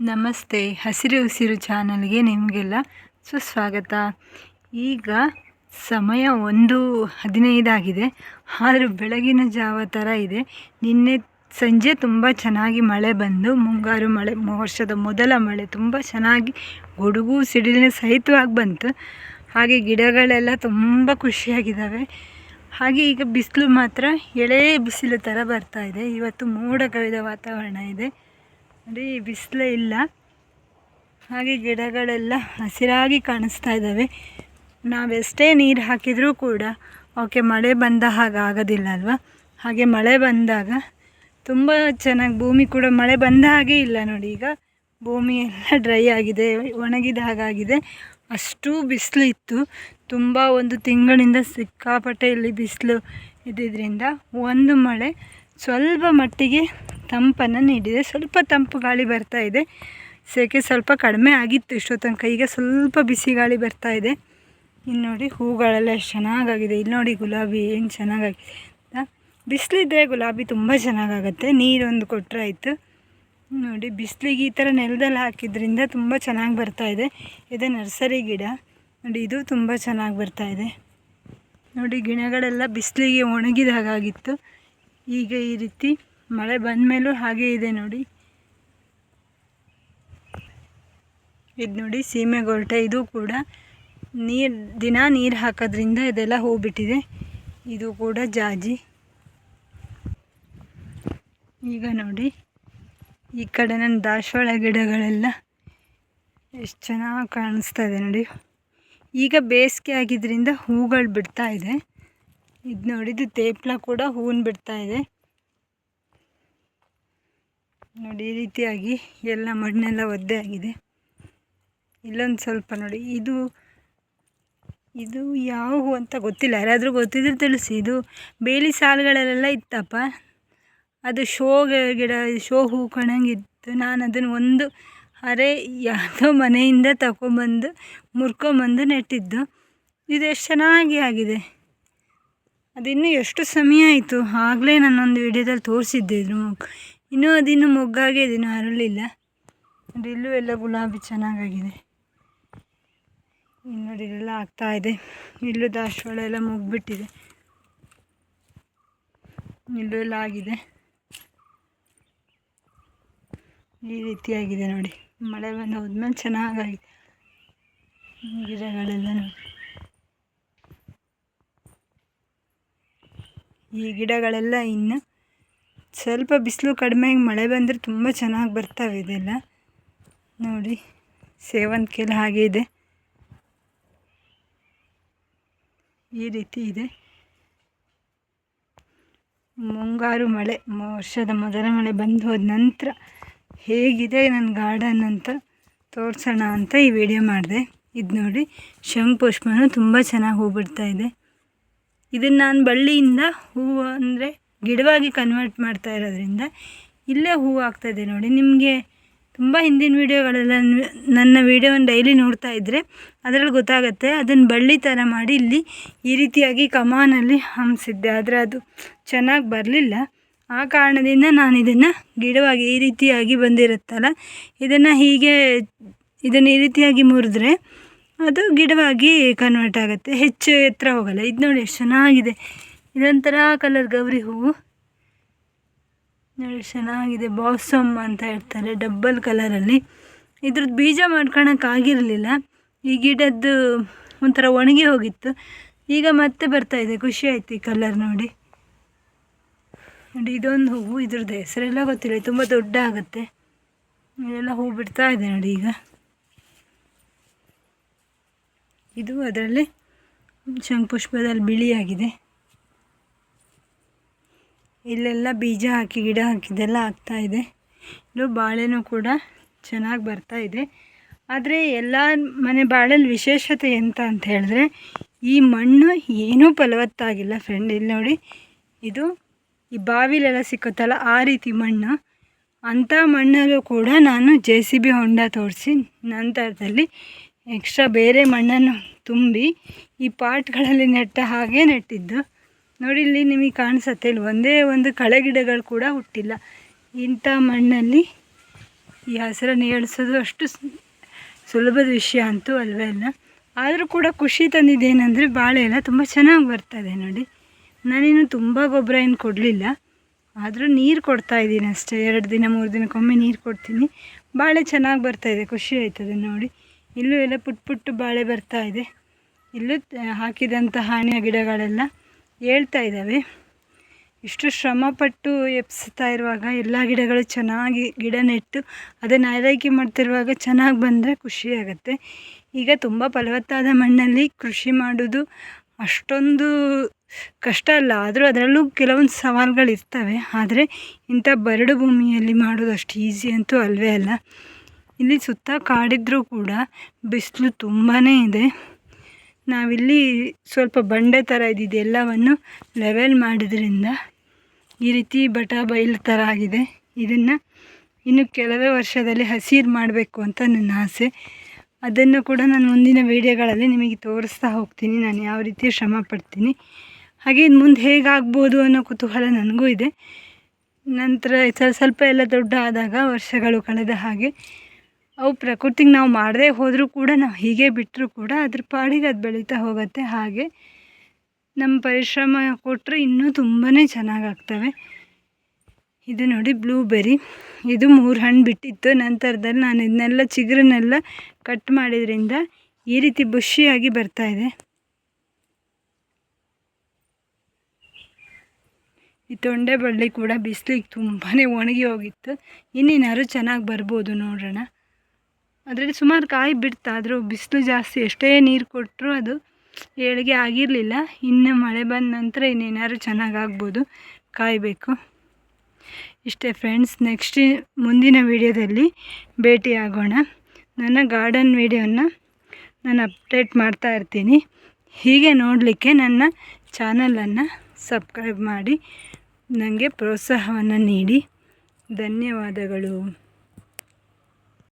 ನಮಸ್ತೆ. ಹಸಿರು ಉಸಿರು ಚಾನಲ್ಗೆ ನಿಮಗೆಲ್ಲ ಸುಸ್ವಾಗತ. ಈಗ ಸಮಯ ಒಂದು ಹದಿನೈದಾಗಿದೆ. ಆದರೂ ಬೆಳಗಿನ ಜಾವ ಥರ ಇದೆ. ನಿನ್ನೆ ಸಂಜೆ ತುಂಬ ಚೆನ್ನಾಗಿ ಮಳೆ ಬಂದು, ಮುಂಗಾರು ಮಳೆ ವರ್ಷದ ಮೊದಲ ಮಳೆ ತುಂಬ ಚೆನ್ನಾಗಿ ಗುಡುಗು ಸಿಡಿಲಿನ ಸಹಿತವಾಗಿ ಬಂತು. ಹಾಗೆ ಗಿಡಗಳೆಲ್ಲ ತುಂಬ ಖುಷಿಯಾಗಿದ್ದಾವೆ ಹಾಗೆ ಈಗ ಬಿಸಿಲು ಮಾತ್ರ ಎಳೆ ಬಿಸಿಲು ಥರ ಬರ್ತಾ ಇದೆ. ಇವತ್ತು ಮೋಡ ಕವಿದ ವಾತಾವರಣ ಇದೆ. ನೋಡಿ ಬಿಸಿಲೇ ಇಲ್ಲ. ಹಾಗೆ ಗಿಡಗಳೆಲ್ಲ ಹಸಿರಾಗಿ ಕಾಣಿಸ್ತಾ ಇದ್ದಾವೆ. ನಾವೆಷ್ಟೇ ನೀರು ಹಾಕಿದರೂ ಕೂಡ ಅವಕ್ಕೆ ಮಳೆ ಬಂದ ಹಾಗೆ ಆಗೋದಿಲ್ಲ ಅಲ್ವಾ? ಹಾಗೆ ಮಳೆ ಬಂದಾಗ ತುಂಬ ಚೆನ್ನಾಗಿ ಭೂಮಿ ಕೂಡ ಮಳೆ ಬಂದ ಹಾಗೆ ಇಲ್ಲ ನೋಡಿ ಈಗ. ಭೂಮಿ ಎಲ್ಲ ಡ್ರೈ ಆಗಿದೆ, ಒಣಗಿದ ಹಾಗಾಗಿದೆ ಅಷ್ಟು ಬಿಸಿಲು ಇತ್ತು. ತುಂಬ ಒಂದು ತಿಂಗಳಿಂದ ಸಿಕ್ಕಾಪಟ್ಟೆ ಇಲ್ಲಿ ಬಿಸಿಲು ಇದ್ದಿದ್ದರಿಂದ ಒಂದು ಮಳೆ ಸ್ವಲ್ಪ ಮಟ್ಟಿಗೆ ತಂಪನ್ನು ನೀಡಿದೆ. ಸ್ವಲ್ಪ ತಂಪು ಗಾಳಿ ಬರ್ತಾ ಇದೆ. ಸೆಕೆ ಸ್ವಲ್ಪ ಕಡಿಮೆ ಆಗಿತ್ತು ಇಷ್ಟೋ ತನಕ ಈಗ ಸ್ವಲ್ಪ ಬಿಸಿ ಗಾಳಿ ಬರ್ತಾ ಇದೆ. ಇನ್ನು ನೋಡಿ ಹೂಗಳೆಲ್ಲ ಎಷ್ಟು ಚೆನ್ನಾಗಾಗಿದೆ. ಇಲ್ಲಿ ನೋಡಿ ಗುಲಾಬಿ ಏನು ಚೆನ್ನಾಗಾಗಿದೆ ಅಂತ. ಬಿಸಿಲಿದ್ರೆ ಗುಲಾಬಿ ತುಂಬ ಚೆನ್ನಾಗಾಗತ್ತೆ. ನೀರೊಂದು ಕೊಟ್ಟರೆ ಆಯಿತು. ನೋಡಿ ಬಿಸಿಲಿಗೆ ಈ ಥರ ನೆಲದಲ್ಲಿ ಹಾಕಿದ್ರಿಂದ ತುಂಬ ಚೆನ್ನಾಗಿ ಬರ್ತಾ ಇದೆ. ಇದು ನರ್ಸರಿ ಗಿಡ. ನೋಡಿ ಇದು ತುಂಬ ಚೆನ್ನಾಗಿ ಬರ್ತಾ ಇದೆ. ನೋಡಿ ಗಿಡಗಳೆಲ್ಲ ಬಿಸಿಲಿಗೆ ಒಣಗಿದ ಹಾಗಾಗಿತ್ತು. ಈಗ ಈ ರೀತಿ ಮಳೆ ಬಂದ ಮೇಲೂ ಹಾಗೆ ಇದೆ ನೋಡಿ. ಇದು ನೋಡಿ ಸೀಮೆ ಗೊರಟೆ, ಇದು ಕೂಡ ನೀರು, ದಿನ ನೀರು ಹಾಕೋದ್ರಿಂದ ಇದೆಲ್ಲ ಹೂ ಬಿಟ್ಟಿದೆ ಇದು ಕೂಡ ಜಾಜಿ. ಈಗ ನೋಡಿ, ಈ ಕಡೆ ನನ್ನ ದಾಸವಾಳ ಗಿಡಗಳೆಲ್ಲ ಎಷ್ಟು ಚೆನ್ನಾಗಿ ಕಾಣಿಸ್ತಾ ಇದೆ ನೋಡಿ. ಈಗ ಬೇಸಿಗೆ ಆಗಿದ್ದರಿಂದ ಹೂಗಳು ಬಿಡ್ತಾ ಇದೆ. ಇದು ನೋಡಿದ್ದು ತೇಪ್ಲ ಕೂಡ ಹೂವನ್ನು ಬಿಡ್ತಾ ಇದೆ. ನೋಡಿ, ಈ ರೀತಿಯಾಗಿ ಎಲ್ಲ ಮಣ್ಣೆಲ್ಲ ಒದ್ದೆ ಆಗಿದೆ. ಇಲ್ಲೊಂದು ಸ್ವಲ್ಪ ನೋಡಿ, ಇದು ಇದು ಯಾವ ಹೂ ಅಂತ ಗೊತ್ತಿಲ್ಲ. ಯಾರಾದರೂ ಗೊತ್ತಿದ್ರೆ ತಿಳಿಸಿ. ಇದು ಬೇಲಿ ಸಾಲುಗಳಲ್ಲೆಲ್ಲ ಇತ್ತಪ್ಪ. ಅದು ಶೋ ಗಿಡ, ಶೋ ಹೂ ಕಣಂಗಿತ್ತು. ನಾನು ಅದನ್ನು ಒಂದು ಅರೆ ಯಾವುದೋ ಮನೆಯಿಂದ ತಗೊಂಬಂದು ಮುರ್ಕೊಂಬಂದು ನೆಟ್ಟಿದ್ದು. ಇದು ಎಷ್ಟು ಚೆನ್ನಾಗಿ ಆಗಿದೆ. ಅದಿನ್ನೂ ಎಷ್ಟು ಸಮಯ ಆಯಿತು? ಆಗಲೇ ನಾನೊಂದು ವಿಡಿಯೋದಲ್ಲಿ ತೋರಿಸಿದ್ದೆ ಇದ್ರ ಇನ್ನೂ ಅದಿನ್ನು ಮೊಗ್ಗಾಗೆ ಇದಿನ್ನೂ ಅರಳಿಲ್ಲ. ನೋಡಿ, ಇಲ್ಲೂ ಎಲ್ಲ ಗುಲಾಬಿ ಚೆನ್ನಾಗಾಗಿದೆ. ಇನ್ನು ನೋಡಿ, ಇಲ್ಲೆಲ್ಲ ಆಗ್ತಾ ಇದೆ. ಇಲ್ಲೂ ದಾಸವಾಳ ಎಲ್ಲ ಮುಗ್ಬಿಟ್ಟಿದೆ. ಇಲ್ಲೂ ಎಲ್ಲ ಆಗಿದೆ. ಈ ರೀತಿಯಾಗಿದೆ ನೋಡಿ. ಮಳೆ ಬಂದು ಹೋದ್ಮೇಲೆ ಚೆನ್ನಾಗಾಗಿದೆ. ಗಿಡಗಳೆಲ್ಲ ನೋಡಿ. ಈ ಗಿಡಗಳೆಲ್ಲ ಇನ್ನು ಸ್ವಲ್ಪ ಬಿಸಿಲು ಕಡಿಮೆಯಾಗಿ ಮಳೆ ಬಂದರೆ ತುಂಬ ಚೆನ್ನಾಗಿ ಬರ್ತಾವೆ ಇದೆಲ್ಲ. ನೋಡಿ ಸೇವಂತಿಗೆಲ್ಲ ಹಾಗೆ ಇದೆ. ಈ ರೀತಿ ಇದೆ. ಮುಂಗಾರು ಮಳೆ ವರ್ಷದ ಮೊದಲ ಮಳೆ ಬಂದು ಹೋದ ನಂತರ ಹೇಗಿದೆ ನನ್ನ ಗಾರ್ಡನ್ ಅಂತ ತೋರಿಸೋಣ ಅಂತ ಈ ವಿಡಿಯೋ ಮಾಡಿದೆ. ಇದು ನೋಡಿ ಶಂಖುಪುಷ್ಪನೂ ತುಂಬ ಚೆನ್ನಾಗಿ ಹೂ ಬಿಡ್ತಾ ಇದೆ. ಇದನ್ನು ನಾನು ಬಳ್ಳಿಯಿಂದ ಹೂವು ಅಂದರೆ ಗಿಡವಾಗಿ ಕನ್ವರ್ಟ್ ಮಾಡ್ತಾ ಇರೋದ್ರಿಂದ ಇಲ್ಲೇ ಹೂವು ಆಗ್ತಾಯಿದೆ ನೋಡಿ. ನಿಮಗೆ ತುಂಬ ಹಿಂದಿನ ವೀಡಿಯೋಗಳೆಲ್ಲ ನನ್ನ ವೀಡಿಯೋವನ್ನು ಡೈಲಿ ನೋಡ್ತಾ ಇದ್ದರೆ ಅದರಲ್ಲಿ ಗೊತ್ತಾಗುತ್ತೆ ಅದನ್ನು ಬಳ್ಳಿ ಥರ ಮಾಡಿ ಇಲ್ಲಿ ಈ ರೀತಿಯಾಗಿ ಕಮಾನಲ್ಲಿ ಹಂಸಿದ್ದೆ. ಆದರೆ ಅದು ಚೆನ್ನಾಗಿ ಬರಲಿಲ್ಲ. ಆ ಕಾರಣದಿಂದ ನಾನು ಇದನ್ನು ಗಿಡವಾಗಿ ಈ ರೀತಿಯಾಗಿ ಬಂದಿರುತ್ತಲ್ಲ, ಇದನ್ನು ಹೀಗೆ ಇದನ್ನು ಈ ರೀತಿಯಾಗಿ ಮುರಿದ್ರೆ ಅದು ಗಿಡವಾಗಿ ಕನ್ವರ್ಟ್ ಆಗುತ್ತೆ. ಹೆಚ್ಚು ಎತ್ತರ ಹೋಗಲ್ಲ. ಇದು ನೋಡಿ ಎಷ್ಟು ಚೆನ್ನಾಗಿದೆ. ಇದೊಂಥರ ಕಲರ್ ಗೌರಿ ಹೂವು ನೋಡಿ ಚೆನ್ನಾಗಿದೆ ಬಾಸಮ್ ಅಂತ ಹೇಳ್ತಾರೆ ಡಬ್ಬಲ್ ಕಲರಲ್ಲಿ ಇದ್ರದ್ದು ಬೀಜ ಮಾಡ್ಕೊಳಕ್ಕಾಗಿರಲಿಲ್ಲ ಈ ಗಿಡದ್ದು ಒಂಥರ ಒಣಗಿ ಹೋಗಿತ್ತು. ಈಗ ಮತ್ತೆ ಬರ್ತಾ ಇದೆ, ಖುಷಿ ಆಯ್ತು ಈ ಕಲರ್ ನೋಡಿ. ನೋಡಿ, ಇದೊಂದು ಹೂವು ಇದ್ರದ್ದು ಹೆಸರೆಲ್ಲ ಗೊತ್ತಿಲ್ಲ ತುಂಬ ದೊಡ್ಡ ಆಗುತ್ತೆ. ಇದೆಲ್ಲ ಹೂ ಬಿಡ್ತಾ ಇದೆ ನೋಡಿ ಈಗ. ಇದು ಅದರಲ್ಲಿ ಶಂಕುಷ್ಪದಲ್ಲಿ ಬಿಳಿಯಾಗಿದೆ. ಇಲ್ಲೆಲ್ಲ ಬೀಜ ಹಾಕಿ, ಗಿಡ ಹಾಕಿದ್ದೆಲ್ಲ ಆಗ್ತಾ ಇದೆ. ಇದು ಬಾಳೆನೂ ಕೂಡ ಚೆನ್ನಾಗಿ ಬರ್ತಾ ಇದೆ. ಆದರೆ ಎಲ್ಲ ಮನೆ ಬಾಳೆಲಿ ವಿಶೇಷತೆ ಎಂತ ಅಂತ ಹೇಳಿದ್ರೆ, ಈ ಮಣ್ಣು ಏನೂ ಫಲವತ್ತಾಗಿಲ್ಲ ಫ್ರೆಂಡ್ ಇಲ್ಲಿ ನೋಡಿ, ಇದು ಈ ಬಾವಿಲೆಲ್ಲ ಸಿಕ್ಕುತ್ತಲ್ಲ, ಆ ರೀತಿ ಮಣ್ಣು. ಅಂಥ ಮಣ್ಣಲ್ಲೂ ಕೂಡ ನಾನು ಜೆ ಸಿ ಬಿ ಹೊಂಡ ತೋರಿಸಿ, ನಂತರದಲ್ಲಿ ಎಕ್ಸ್ಟ್ರಾ ಬೇರೆ ಮಣ್ಣನ್ನು ತುಂಬಿ, ಈ ಪಾಟ್ಗಳಲ್ಲಿ ನೆಟ್ಟ ಹಾಗೆ ನೆಟ್ಟಿದ್ದು. ನೋಡಿ, ಇಲ್ಲಿ ನಿಮಗೆ ಕಾಣಿಸುತ್ತೆ ಇಲ್ಲಿ ಒಂದೇ ಒಂದು ಕಳೆ ಗಿಡಗಳು ಕೂಡ ಹುಟ್ಟಿಲ್ಲ. ಇಂಥ ಮಣ್ಣಲ್ಲಿ ಈ ಹಸಿರನ್ನು ಏಳಿಸೋದು ಅಷ್ಟು ಸುಲಭದ ವಿಷಯ ಅಂತೂ ಅಲ್ವೇ ಅಲ್ಲ. ಆದರೂ ಕೂಡ ಖುಷಿ ತಂದಿದ್ದೇನೆಂದರೆ ಬಾಳೆ ಎಲ್ಲ ತುಂಬ ಚೆನ್ನಾಗಿ ಬರ್ತದೆ ನೋಡಿ. ನಾನೇನು ತುಂಬ ಗೊಬ್ಬರ ಏನು ಕೊಡಲಿಲ್ಲ. ಆದರೂ ನೀರು ಕೊಡ್ತಾ ಇದ್ದೀನಿ ಅಷ್ಟೇ. ಎರಡು ದಿನ, ಮೂರು ದಿನಕ್ಕೊಮ್ಮೆ ನೀರು ಕೊಡ್ತೀನಿ. ಬಾಳೆ ಚೆನ್ನಾಗಿ ಬರ್ತಾಯಿದೆ ಖುಷಿ ಆಯ್ತದೆ ನೋಡಿ. ಇಲ್ಲೂ ಎಲ್ಲ ಪುಟ್ಟ ಪುಟ್ಟು ಬಾಳೆ ಬರ್ತಾ ಇದೆ. ಇಲ್ಲೂ ಹಾಕಿದಂಥ ಹಾನಿಯ ಗಿಡಗಳೆಲ್ಲ ಏಳ್ತಾ ಇದ್ದಾವೆ. ಇಷ್ಟು ಶ್ರಮಪಟ್ಟು ಎಪ್ಸ್ತಾ ಇರುವಾಗ ಎಲ್ಲ ಗಿಡಗಳು ಚೆನ್ನಾಗಿ ಗಿಡ ನೆಟ್ಟು ಅದನ್ನು ಆರೈಕೆ ಮಾಡ್ತಿರುವಾಗ ಚೆನ್ನಾಗಿ ಬಂದರೆ ಖುಷಿಯಾಗತ್ತೆ ಈಗ ತುಂಬ ಫಲವತ್ತಾದ ಮಣ್ಣಲ್ಲಿ ಕೃಷಿ ಮಾಡೋದು ಅಷ್ಟೊಂದು ಕಷ್ಟ ಅಲ್ಲ. ಆದರೂ ಅದರಲ್ಲೂ ಕೆಲವೊಂದು ಸವಾಲುಗಳು ಇರ್ತವೆ. ಆದರೆ ಇಂಥ ಬರಡು ಭೂಮಿಯಲ್ಲಿ ಮಾಡೋದು ಅಷ್ಟು ಈಸಿ ಅಂತೂ ಅಲ್ಲವೇ ಅಲ್ಲ. ಇಲ್ಲಿ ಸುತ್ತ ಕಾಡಿದ್ರೂ ಕೂಡ ಬಿಸಿಲು ತುಂಬಾ ಇದೆ. ನಾವಿಲ್ಲಿ ಸ್ವಲ್ಪ ಬಂಡೆ ಥರ ಇದ್ದಿದ್ದು ಎಲ್ಲವನ್ನು ಲೆವೆಲ್ ಮಾಡಿದ್ರಿಂದ ಈ ರೀತಿ ಬಟ ಬಯಲು ಥರ ಆಗಿದೆ. ಇದನ್ನು ಇನ್ನು ಕೆಲವೇ ವರ್ಷದಲ್ಲಿ ಹಸಿರು ಮಾಡಬೇಕು ಅಂತ ನನ್ನ ಆಸೆ. ಅದನ್ನು ಕೂಡ ನಾನು ಮುಂದಿನ ವೀಡಿಯೋಗಳಲ್ಲಿ ನಿಮಗೆ ತೋರಿಸ್ತಾ ಹೋಗ್ತೀನಿ. ನಾನು ಯಾವ ರೀತಿ ಶ್ರಮ ಪಡ್ತೀನಿ, ಹಾಗೆ ಇದು ಮುಂದೆ ಹೇಗಾಗ್ಬೋದು ಅನ್ನೋ ಕುತೂಹಲ ನನಗೂ ಇದೆ. ನಂತರ ಸ್ವಲ್ಪ ಎಲ್ಲ ದೊಡ್ಡ ಆದಾಗ ವರ್ಷಗಳು ಕಳೆದ ಹಾಗೆ ಅವು ಪ್ರಕೃತಿಗೆ ನಾವು ಮಾಡದೇ ಹೋದರೂ ಕೂಡ ನಾವು ಹೀಗೆ ಬಿಟ್ಟರೂ ಕೂಡ ಅದ್ರ ಪಾಡಿಗೆ ಅದು ಬೆಳೀತಾ ಹೋಗುತ್ತೆ. ಹಾಗೆ ನಮ್ಮ ಪರಿಶ್ರಮ ಕೊಟ್ಟರೆ ಇನ್ನೂ ತುಂಬಾ ಚೆನ್ನಾಗಾಗ್ತವೆ ಇದು ನೋಡಿ ಬ್ಲೂಬೆರಿ. ಇದು ಮೂರು ಹಣ್ಣು ಬಿಟ್ಟಿತ್ತು. ನಂತರದಲ್ಲಿ ನಾನು ಇದನ್ನೆಲ್ಲ ಚಿಗುರನ್ನೆಲ್ಲ ಕಟ್ ಮಾಡಿದ್ರಿಂದ ಈ ರೀತಿ ಬುಷಿಯಾಗಿ ಬರ್ತಾ ಇದೆ. ಈ ತೊಂಡೆ ಬಳ್ಳಿ ಕೂಡ ಬಿಸಿಲಿಗೆ ತುಂಬಾ ಒಣಗಿ ಹೋಗಿತ್ತು. ಇನ್ನೇನಾದ್ರು ಚೆನ್ನಾಗಿ ಬರ್ಬೋದು ನೋಡೋಣ. ಅದರಲ್ಲಿ ಸುಮಾರು ಕಾಯಿ ಬಿಡ್ತಾ, ಆದರೂ ಬಿಸಿಲು ಜಾಸ್ತಿ ಎಷ್ಟೇ ನೀರು ಕೊಟ್ಟರೂ ಅದು ಏಳಿಗೆ ಆಗಿರಲಿಲ್ಲ. ಇನ್ನು ಮಳೆ ಬಂದ ನಂತರ ಇನ್ನೇನಾದ್ರು ಚೆನ್ನಾಗಿ ಆಗ್ಬೋದು ಕಾಯಬೇಕು. ಇಷ್ಟೇ ಫ್ರೆಂಡ್ಸ್, ನೆಕ್ಸ್ಟ್ ಮುಂದಿನ ವಿಡಿಯೋದಲ್ಲಿ ಭೇಟಿಯಾಗೋಣ. ನನ್ನ ಗಾರ್ಡನ್ ವಿಡಿಯೋನ ನಾನು ಅಪ್ಡೇಟ್ ಮಾಡ್ತಾ ಇರ್ತೀನಿ. ಹೀಗೆ ನೋಡಲಿಕ್ಕೆ ನನ್ನ ಚಾನಲನ್ನು ಸಬ್ಸ್ಕ್ರೈಬ್ ಮಾಡಿ. ನನಗೆ ಪ್ರೋತ್ಸಾಹವನ್ನು ನೀಡಿ. ಧನ್ಯವಾದಗಳು.